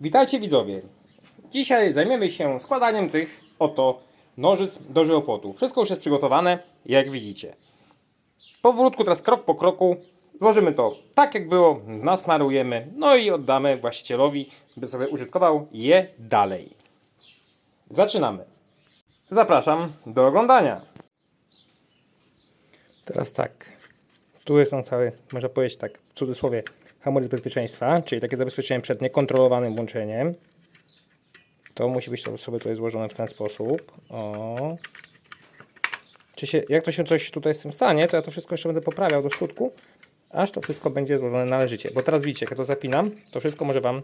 Witajcie widzowie. Dzisiaj zajmiemy się składaniem tych oto nożyc do żywopłotu. Wszystko już jest przygotowane, jak widzicie. Powolutku, teraz krok po kroku, złożymy to tak jak było, nasmarujemy, no i oddamy właścicielowi, by sobie użytkował je dalej. Zaczynamy. Zapraszam do oglądania. Teraz tak. Tu jest on cały, można powiedzieć tak, w cudzysłowie, hamulec bezpieczeństwa, czyli takie zabezpieczenie przed niekontrolowanym włączeniem. To musi być to sobie tutaj złożone w ten sposób. O. Czy się, jak to się coś tutaj z tym stanie, to ja to wszystko jeszcze będę poprawiał do skutku, aż to wszystko będzie złożone należycie. Bo teraz widzicie, jak ja to zapinam, to wszystko może Wam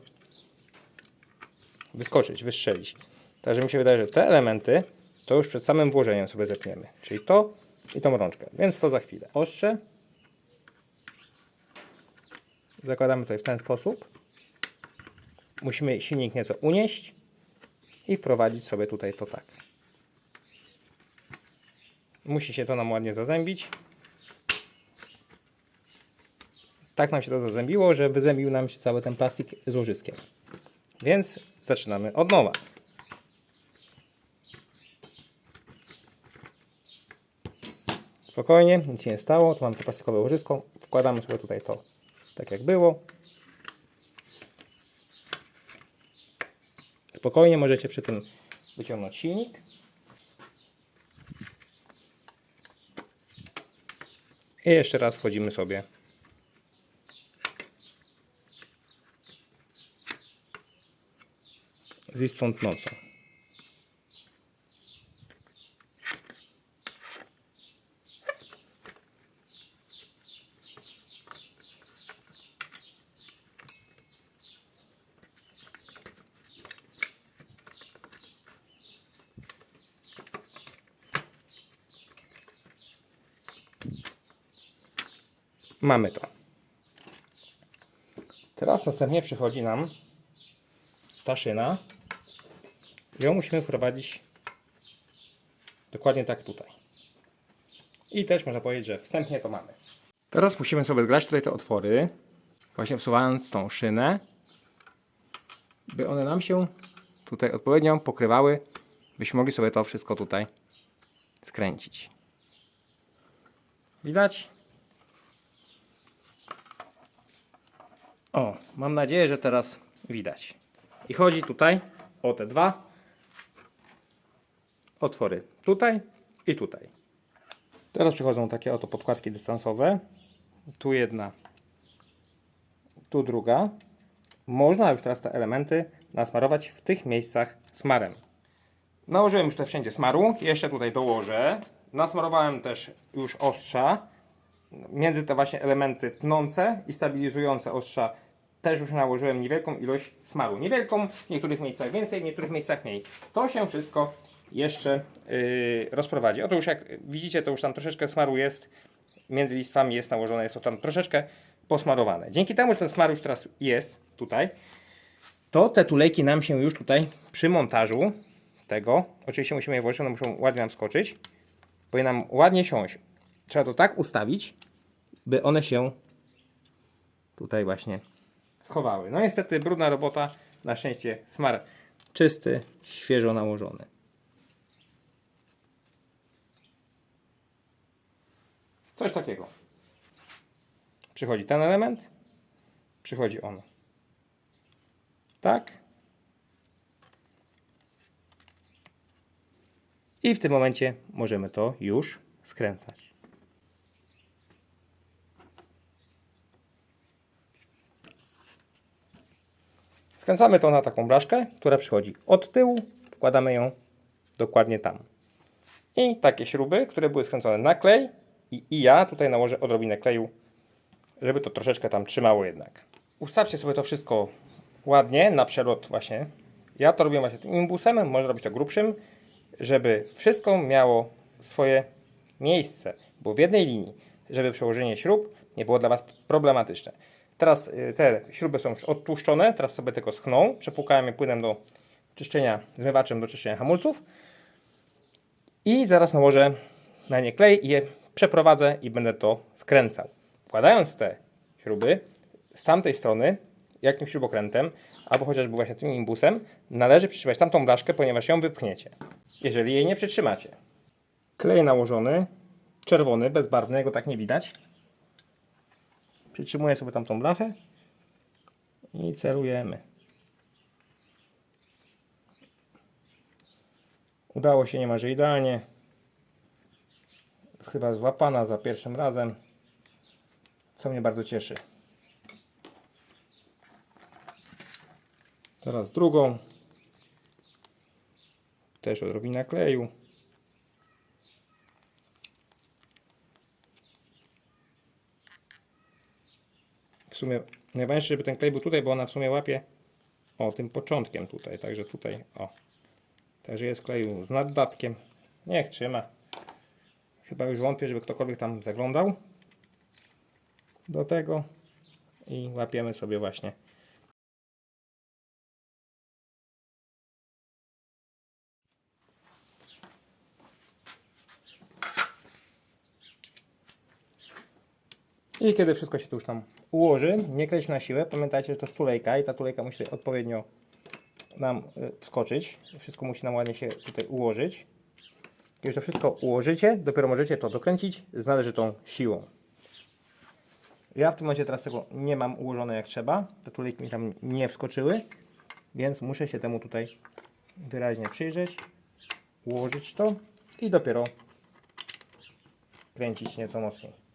wyskoczyć, wystrzelić. Także mi się wydaje, że te elementy to już przed samym włożeniem sobie zepniemy. Czyli to i tą rączkę. Więc to za chwilę. Ostrze. Zakładamy tutaj w ten sposób. Musimy silnik nieco unieść i wprowadzić sobie tutaj to tak. Musi się to nam ładnie zazębić. Tak nam się to zazębiło, że wyzębił nam się cały ten plastik z łożyskiem. Więc zaczynamy od nowa. Spokojnie, nic się nie stało. Tu mam to plastikowe łożysko. Wkładamy sobie tutaj to tak jak było. Spokojnie możecie przy tym wyciągnąć silnik. I jeszcze raz wchodzimy sobie z listwą Mamy to. Teraz następnie przychodzi nam ta szyna. Ją musimy wprowadzić dokładnie tak tutaj. I też można powiedzieć, że wstępnie to mamy. Teraz musimy sobie zgrać tutaj te otwory, właśnie wsuwając tą szynę, by one nam się tutaj odpowiednio pokrywały, byśmy mogli sobie to wszystko tutaj skręcić. Widać? O, mam nadzieję, że teraz widać. I chodzi tutaj o te dwa otwory. Tutaj i tutaj. Teraz przychodzą takie oto podkładki dystansowe. Tu jedna, tu druga. Można już teraz te elementy nasmarować w tych miejscach smarem. Nałożyłem już te wszędzie smaru. Jeszcze tutaj dołożę. Nasmarowałem też już ostrza między te właśnie elementy tnące i stabilizujące ostrza też już nałożyłem niewielką ilość smaru. Niewielką, w niektórych miejscach więcej, w niektórych miejscach mniej. To się wszystko jeszcze yy, rozprowadzi. Oto już jak widzicie, to już tam troszeczkę smaru jest. Między listwami jest nałożone, jest to tam troszeczkę posmarowane. Dzięki temu, że ten smar już teraz jest tutaj, to te tulejki nam się już tutaj przy montażu tego, oczywiście musimy je włożyć, one muszą ładnie nam skoczyć, powinien nam ładnie siąść. Trzeba to tak ustawić, by one się tutaj właśnie schowały. No niestety brudna robota, na szczęście smar czysty, świeżo nałożony. Coś takiego. Przychodzi ten element, przychodzi on. Tak. I w tym momencie możemy to już skręcać. Wkręcamy to na taką blaszkę, która przychodzi od tyłu, wkładamy ją dokładnie tam. I takie śruby, które były skręcone na klej i, i ja tutaj nałożę odrobinę kleju, żeby to troszeczkę tam trzymało jednak. Ustawcie sobie to wszystko ładnie na przelot właśnie. Ja to robię właśnie tym imbusem, można robić to grubszym, żeby wszystko miało swoje miejsce, bo w jednej linii, żeby przełożenie śrub nie było dla Was problematyczne. Teraz y, te śruby są już odtłuszczone, teraz sobie tylko schną, przepłukałem je płynem do czyszczenia, zmywaczem do czyszczenia hamulców i zaraz nałożę na nie klej i je przeprowadzę i będę to skręcał. Wkładając te śruby z tamtej strony, jakimś śrubokrętem, albo chociażby właśnie tym imbusem, należy przytrzymać tamtą blaszkę, ponieważ ją wypchniecie, jeżeli jej nie przytrzymacie. Klej nałożony, czerwony, bezbarwny, jego tak nie widać. Przytrzymuję sobie tamtą blachę i celujemy. Udało się niemalże idealnie. Chyba złapana za pierwszym razem, co mnie bardzo cieszy. Teraz drugą. Też odrobina kleju. W sumie najważniejsze, żeby ten klej był tutaj, bo ona w sumie łapie o tym początkiem tutaj, także tutaj o. Także jest kleju z naddatkiem. Niech trzyma. Chyba już wątpię, żeby ktokolwiek tam zaglądał do tego i łapiemy sobie właśnie I kiedy wszystko się tu już tam ułoży, nie kręć na siłę, pamiętajcie, że to jest tulejka i ta tulejka musi odpowiednio nam y, wskoczyć. Wszystko musi nam ładnie się tutaj ułożyć. Kiedy to wszystko ułożycie, dopiero możecie to dokręcić z należytą siłą. Ja w tym momencie teraz tego nie mam ułożone jak trzeba. Te tulejki mi tam nie wskoczyły, więc muszę się temu tutaj wyraźnie przyjrzeć, ułożyć to i dopiero kręcić nieco mocniej.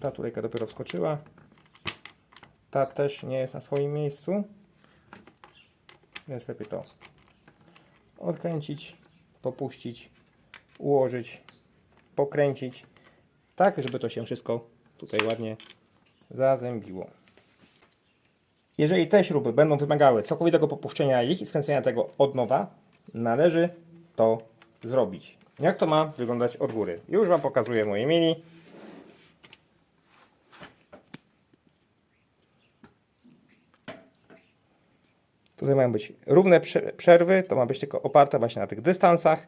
Ta tulejka dopiero wskoczyła. Ta też nie jest na swoim miejscu. Więc lepiej to odkręcić, popuścić, ułożyć, pokręcić. Tak, żeby to się wszystko tutaj ładnie zazębiło. Jeżeli te śruby będą wymagały całkowitego popuszczenia ich i skręcenia tego od nowa, należy to zrobić. Jak to ma wyglądać od góry? Już Wam pokazuję moje mini. Tutaj mają być równe prze- przerwy, to ma być tylko oparte właśnie na tych dystansach.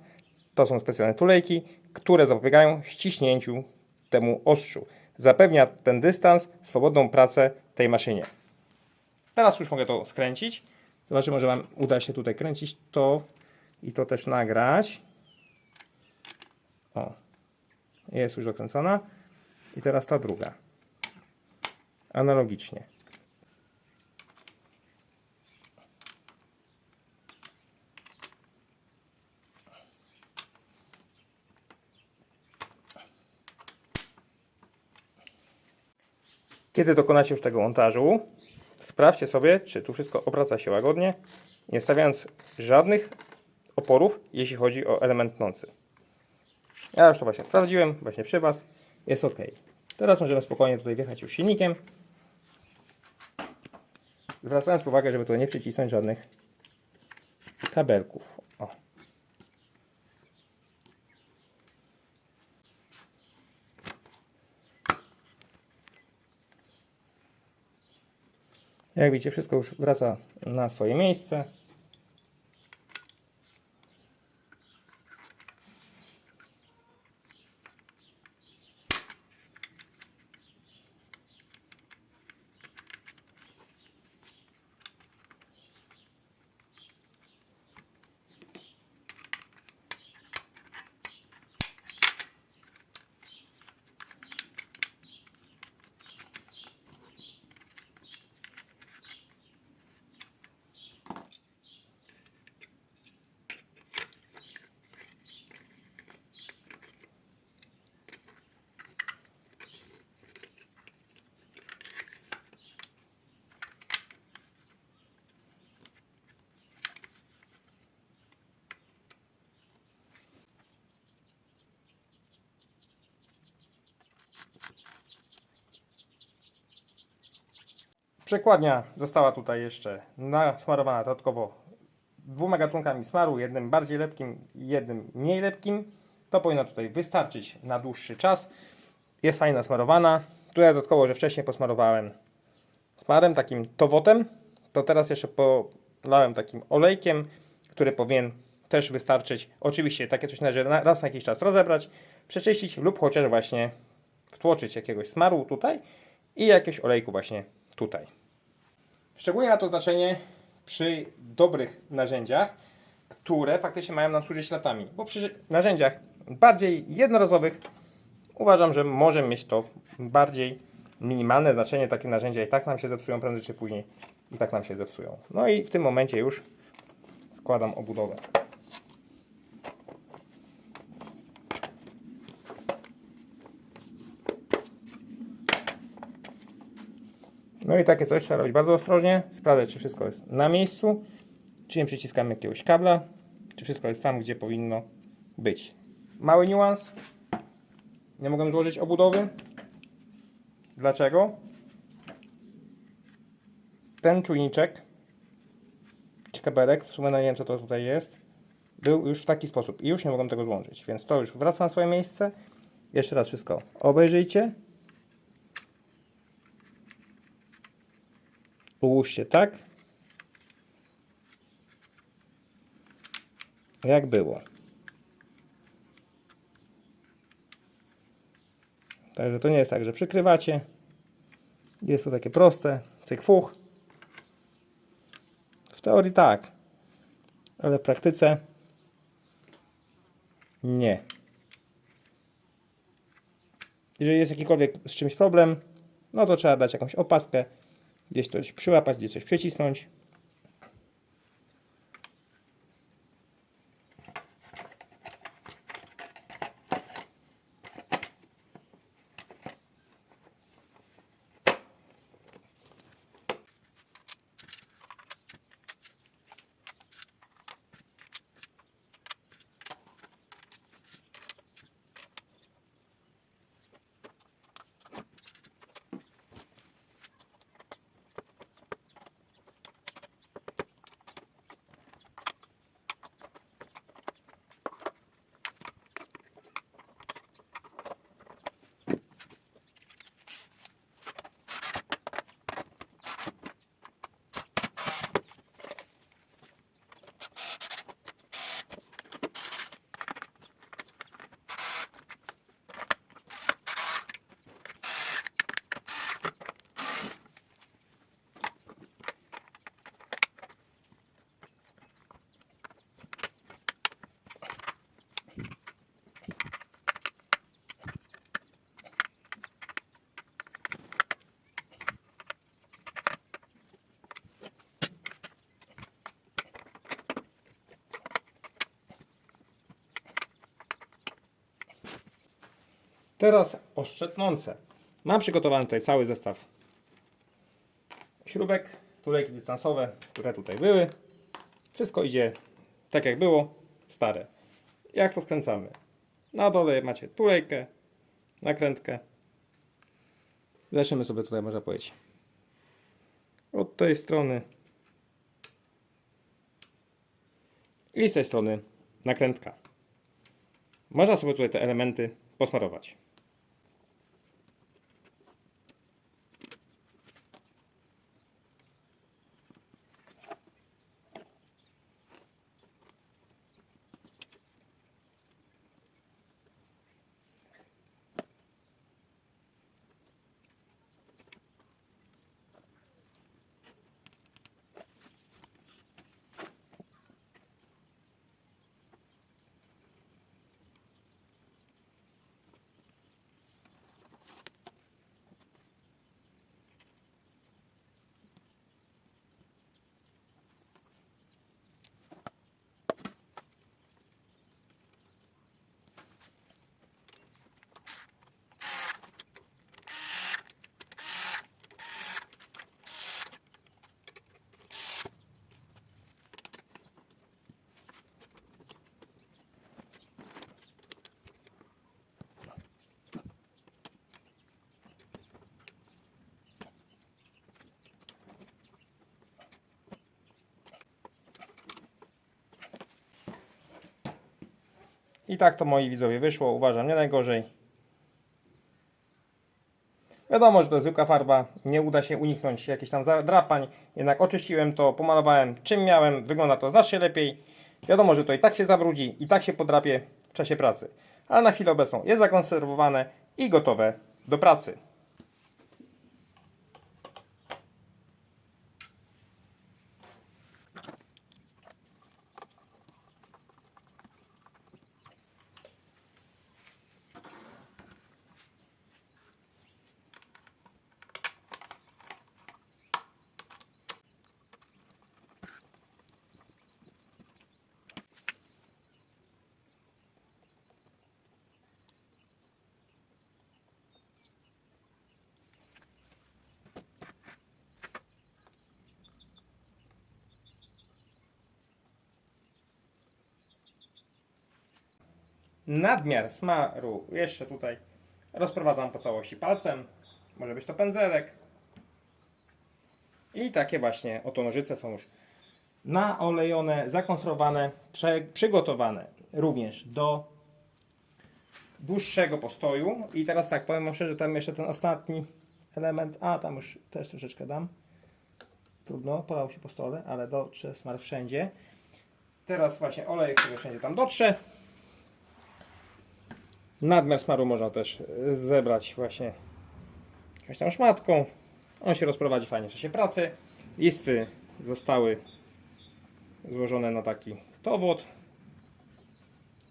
To są specjalne tulejki, które zapobiegają ściśnięciu temu ostrzu. Zapewnia ten dystans swobodną pracę tej maszynie. Teraz już mogę to skręcić. Zobaczymy, że Wam uda się tutaj kręcić to i to też nagrać. O, jest już dokręcona. I teraz ta druga. Analogicznie. Kiedy dokonacie już tego montażu, sprawdźcie sobie, czy tu wszystko obraca się łagodnie, nie stawiając żadnych oporów, jeśli chodzi o element nący. Ja już to właśnie sprawdziłem, właśnie przy Was, jest ok. Teraz możemy spokojnie tutaj wjechać już silnikiem, zwracając uwagę, żeby tutaj nie przycisnąć żadnych kabelków. O. Jak widzicie, wszystko już wraca na swoje miejsce. Przekładnia została tutaj jeszcze nasmarowana dodatkowo dwoma gatunkami smaru, jednym bardziej lepkim jednym mniej lepkim. To powinno tutaj wystarczyć na dłuższy czas. Jest fajnie nasmarowana. Tutaj dodatkowo, że wcześniej posmarowałem smarem, takim towotem, to teraz jeszcze polałem takim olejkiem, który powinien też wystarczyć. Oczywiście takie coś należy na- raz na jakiś czas rozebrać, przeczyścić lub chociaż właśnie wtłoczyć jakiegoś smaru tutaj i jakiegoś olejku właśnie tutaj. Szczególnie ma to znaczenie przy dobrych narzędziach, które faktycznie mają nam służyć latami. Bo przy narzędziach bardziej jednorazowych uważam, że może mieć to bardziej minimalne znaczenie. Takie narzędzia i tak nam się zepsują prędzej czy później. I tak nam się zepsują. No i w tym momencie już składam obudowę. No i takie coś trzeba robić bardzo ostrożnie, sprawdzać czy wszystko jest na miejscu, czy nie przyciskamy jakiegoś kabla, czy wszystko jest tam, gdzie powinno być. Mały niuans. Nie mogę złożyć obudowy. Dlaczego? Ten czujniczek, czy kabelek, w sumie no nie wiem co to tutaj jest, był już w taki sposób i już nie mogłem tego złączyć, więc to już wraca na swoje miejsce. Jeszcze raz wszystko obejrzyjcie. Ułóżcie tak, jak było. Także to nie jest tak, że przykrywacie. Jest to takie proste, cyk fuch. W teorii tak, ale w praktyce nie. Jeżeli jest jakikolwiek z czymś problem, no to trzeba dać jakąś opaskę, gdzieś coś przyłapać, gdzieś coś przycisnąć. Teraz oszczędnące. Mam przygotowany tutaj cały zestaw śrubek, tulejki dystansowe, które tutaj były. Wszystko idzie tak jak było, stare. Jak to skręcamy? Na dole macie tulejkę, nakrętkę. Zaczniemy sobie tutaj, można powiedzieć, od tej strony i z tej strony nakrętka. Można sobie tutaj te elementy posmarować. I tak to moi widzowie wyszło. Uważam nie najgorzej. Wiadomo, że to jest zwykła farba. Nie uda się uniknąć jakichś tam zadrapań. Jednak oczyściłem to, pomalowałem czym miałem. Wygląda to znacznie lepiej. Wiadomo, że to i tak się zabrudzi, i tak się podrapie w czasie pracy. Ale na chwilę obecną jest zakonserwowane i gotowe do pracy. Nadmiar smaru jeszcze tutaj rozprowadzam po całości palcem. Może być to pędzelek. I takie właśnie oto nożyce są już naolejone, zakonserwowane, przygotowane również do dłuższego postoju. I teraz tak, powiem wam szczerze, tam jeszcze ten ostatni element, a tam już też troszeczkę dam. Trudno, polał się po stole, ale dotrze smar wszędzie. Teraz właśnie olej, który wszędzie tam dotrze. Nadmiar smaru można też e, zebrać właśnie jakąś tam szmatką. On się rozprowadzi fajnie w czasie pracy. Listwy zostały złożone na taki towód,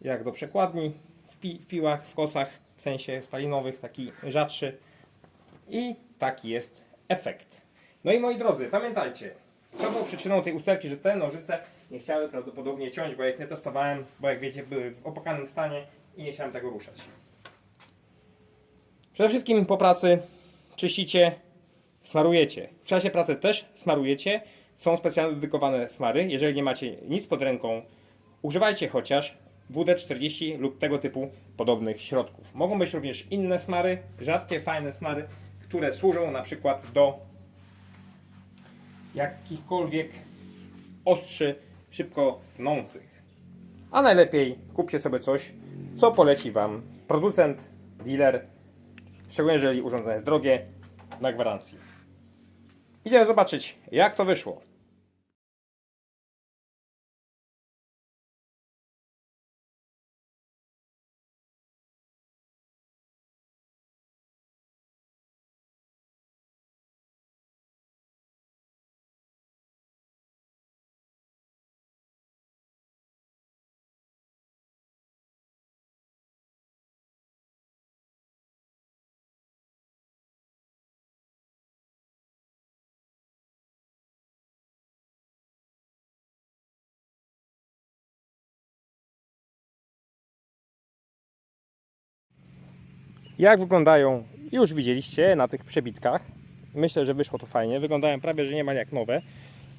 jak do przekładni w, pi w piłach, w kosach, w sensie spalinowych, taki rzadszy. I taki jest efekt. No i moi drodzy, pamiętajcie, co było przyczyną tej usterki, że te nożyce nie chciały prawdopodobnie ciąć, bo ja ich nie testowałem, bo jak wiecie były w opłakanym stanie i nie chciałem tego ruszać. Przede wszystkim po pracy czyścicie, smarujecie. W czasie pracy też smarujecie. Są specjalnie dedykowane smary. Jeżeli nie macie nic pod ręką, używajcie chociaż WD-40 lub tego typu podobnych środków. Mogą być również inne smary, rzadkie, fajne smary, które służą na przykład do jakichkolwiek ostrzy szybko tnących. A najlepiej kupcie sobie coś, co poleci Wam producent, dealer, szczególnie jeżeli urządzenie jest drogie, na gwarancji. Idziemy zobaczyć, jak to wyszło. Jak wyglądają, już widzieliście na tych przebitkach. Myślę, że wyszło to fajnie. Wyglądają prawie, że niemal jak nowe.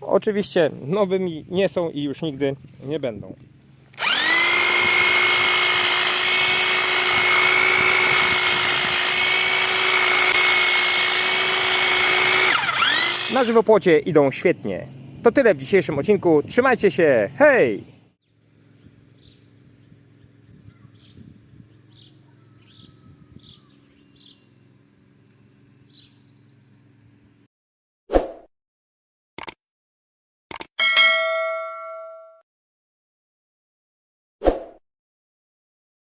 Oczywiście nowymi nie są i już nigdy nie będą. Na żywopłocie idą świetnie. To tyle w dzisiejszym odcinku. Trzymajcie się. Hej!